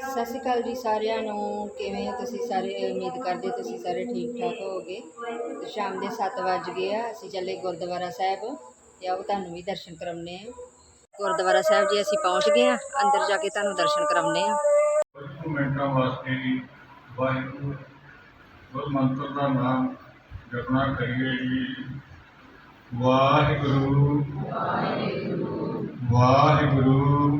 ਸਤਿ ਸ਼੍ਰੀ ਅਕਾਲ ਜੀ ਸਾਰਿਆਂ ਨੂੰ। ਕਿਵੇਂ ਹੋ ਤੁਸੀਂ ਸਾਰੇ? ਉਮੀਦ ਕਰਦੇ ਤੁਸੀਂ ਸਾਰੇ ਠੀਕ ਠਾਕ ਹੋਵੋਗੇ। ਤੇ ਸ਼ਾਮ ਦੇ 7 ਵੱਜ ਗਏ ਆ। ਅਸੀਂ ਚੱਲੇ ਗੁਰਦੁਆਰਾ ਸਾਹਿਬ ਤੇ ਆਓ ਤੁਹਾਨੂੰ ਵੀ ਦਰਸ਼ਨ ਕਰਾਉਣੇ ਆ ਗੁਰਦੁਆਰਾ ਸਾਹਿਬ ਜੀ ਅਸੀਂ ਪਹੁੰਚ ਗਏ ਆ ਅੰਦਰ ਜਾ ਕੇ ਤੁਹਾਨੂੰ ਦਰਸ਼ਨ ਕਰਾਉਣੇ ਆ ਮਿੰਟਾਂ ਵਾਸਤੇ ਹੀ ਵਾਹਿਗੁਰੂ ਗੁਰ ਮੰਤਰ ਦਾ ਨਾਮ ਜਪਣਾ ਕਰੀਏ ਜੀ। ਵਾਹਿਗੁਰੂ। ਵਾਹਿਗੁਰੂ। ਵਾਹਿਗੁਰੂ।